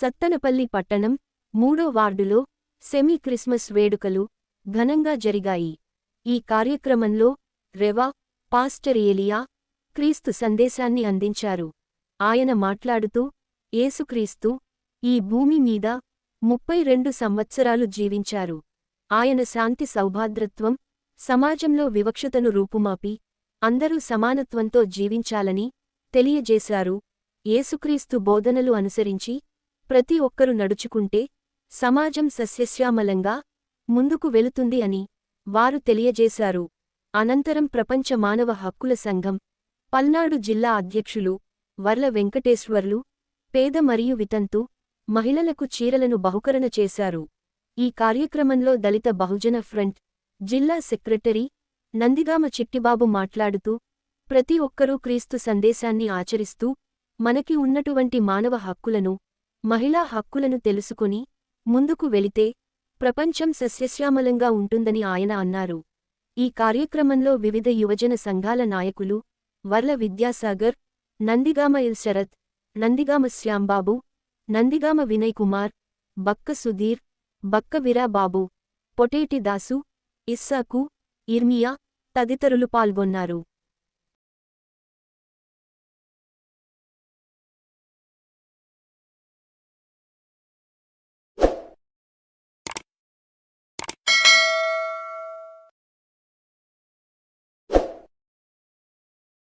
సత్తనపల్లి పట్టణం మూడో వార్డులో సెమీ క్రిస్మస్ వేడుకలు ఘనంగా జరిగాయి. ఈ కార్యక్రమంలో రెవా పాస్టర్ ఏలియా క్రీస్తు సందేశాన్ని అందించారు. ఆయన మాట్లాడుతూ ఏసుక్రీస్తు ఈ భూమి మీద ముప్పై రెండు సంవత్సరాలు జీవించారు. ఆయన శాంతి సౌభాద్రత్వం సమాజంలో వివక్షతను రూపుమాపి అందరూ సమానత్వంతో జీవించాలని తెలియజేశారు. ఏసుక్రీస్తు బోధనలు అనుసరించి ప్రతి ఒక్కరు నడుచుకుంటే సమాజం సస్యశ్యామలంగా ముందుకు వెళుతుంది అని వారు తెలియజేశారు. అనంతరం ప్రపంచ మానవ హక్కుల సంఘం పల్నాడు జిల్లా అధ్యక్షులు వర్ల వెంకటేశ్వర్లు పేద మరియు వితంతు మహిళలకు చీరలను బహుకరణ చేశారు. ఈ కార్యక్రమంలో దళిత బహుజన ఫ్రంట్ జిల్లా సెక్రటరీ నందిగామ చిట్టిబాబు మాట్లాడుతూ ప్రతి ఒక్కరూ క్రీస్తు సందేశాన్ని ఆచరిస్తూ మనకి ఉన్నటువంటి మానవ హక్కులను మహిళా హక్కులను తెలుసుకుని ముందుకు వెళితే ప్రపంచం సస్యశ్యామలంగా ఉంటుందని ఆయన అన్నారు. ఈ కార్యక్రమంలో వివిధ యువజన సంఘాల నాయకులు వర్ల విద్యాసాగర్ నందిగామ ఇల్ శరత్ నందిగామ శ్యాంబాబు నందిగామ వినయ్ కుమార్ బక్క సుధీర్ బక్క వీరాబాబు పొటేటి దాసు ఇస్సాకు ఇర్మియా తదితరులు పాల్గొన్నారు.